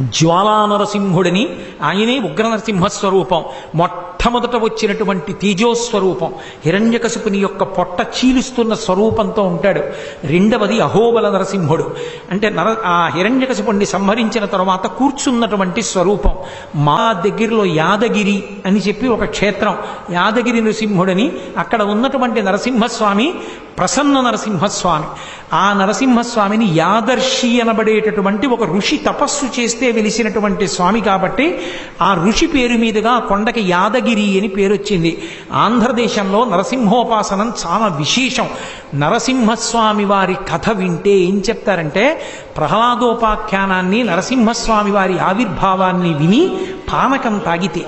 జ్వాలా నరసింహుడిని ఆయనే ఉగ్ర నరసింహ స్వరూపం మొట్టమొదట వచ్చినటువంటి తేజోస్వరూపం హిరణ్యకశిపుని యొక్క పొట్ట చీలుస్తున్న స్వరూపంతో ఉంటాడు. రెండవది అహోబల నరసింహుడు. అంటే నర ఆ హిరణ్యకశిపుణ్ణి సంహరించిన తర్వాత కూర్చున్నటువంటి స్వరూపం మా దగ్గరలో యాదగిరి అని చెప్పి ఒక క్షేత్రం. యాదగిరి నరసింహుడని అక్కడ ఉన్నటువంటి నరసింహస్వామి ప్రసన్న నరసింహస్వామి. ఆ నరసింహస్వామిని యాదర్శి అనబడేటటువంటి ఒక ఋషి తపస్సు చేస్తే వెలిసినటువంటి స్వామి కాబట్టి ఆ ఋషి పేరు మీదుగా కొండకి యాదగిరి అని పేరు వచ్చింది. ఆంధ్రదేశంలో నరసింహోపాసనం చాలా విశేషం. నరసింహస్వామి వారి కథ వింటే ఏం చెప్తారంటే ప్రహ్లాదోపాఖ్యానాన్ని నరసింహస్వామి వారి ఆవిర్భావాన్ని విని పానకం తాగితే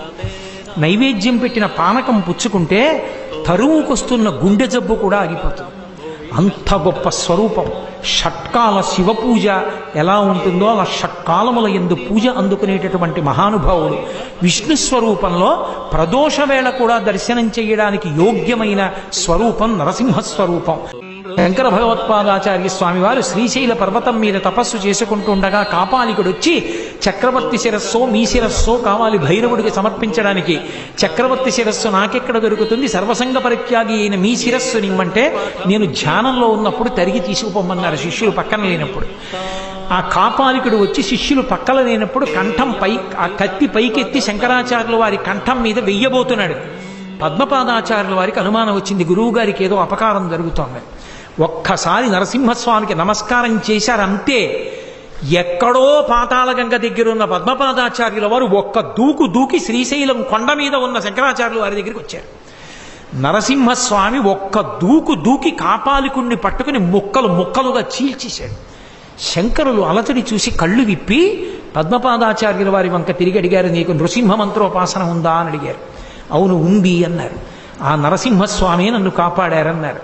నైవేద్యం పెట్టిన పానకం పుచ్చుకుంటే తరువుకొస్తున్న గుండె జబ్బు కూడా ఆగిపోతుంది. అంత గొప్ప స్వరూపం. షట్కాల శివ పూజ ఎలా ఉంటుందో అలా షట్కాలముల ఎందు పూజ అందుకునేటటువంటి మహానుభావుడు. విష్ణు స్వరూపంలో ప్రదోష వేళ కూడా దర్శనం చేయడానికి యోగ్యమైన స్వరూపం నరసింహ స్వరూపం. శంకర భగవత్పాదాచార్య స్వామివారు శ్రీశైల పర్వతం మీద తపస్సు చేసుకుంటుండగా కాపాలికుడొచ్చి చక్రవర్తి శిరస్సో మీ శిరస్సో కావాలి భైరవుడికి సమర్పించడానికి. చక్రవర్తి శిరస్సు నాకెక్కడ దొరుకుతుంది? సర్వసంగ పరిత్యాగి అయిన మీ శిరస్సు నిమ్మంటే నేను ధ్యానంలో ఉన్నప్పుడు తరిగి తీసుకుపోమన్నారు శిష్యులు పక్కన లేనప్పుడు. ఆ కాపాలికుడు వచ్చి శిష్యులు పక్కన లేనప్పుడు కంఠం పై ఆ కత్తి పైకెత్తి శంకరాచార్యుల వారి కంఠం మీద వెయ్యబోతున్నాడు. పద్మపాదాచార్యుల వారికి అనుమానం వచ్చింది. గురువు గారికి ఏదో అపకారం జరుగుతోంది. ఒక్కసారి నరసింహస్వామికి నమస్కారం చేశారంతే. ఎక్కడో పాతాళగంగ దగ్గర ఉన్న పద్మపాదాచార్యుల వారు ఒక్క దూకు దూకి శ్రీశైలం కొండ మీద ఉన్న శంకరాచార్యుల వారి దగ్గరికి వచ్చారు. నరసింహస్వామి ఒక్క దూకు దూకి కాపాలికుణ్ణి పట్టుకుని ముక్కలు ముక్కలుగా చీల్చేశాడు. శంకరులు అలచడి చూసి కళ్ళు విప్పి పద్మపాదాచార్యుల వారి వంక తిరిగి అడిగారు నీకు నృసింహ మంత్రోపాసన ఉందా? అని అడిగారు. అవును ఉంది అన్నారు. ఆ నరసింహస్వామి నన్ను కాపాడారన్నారు.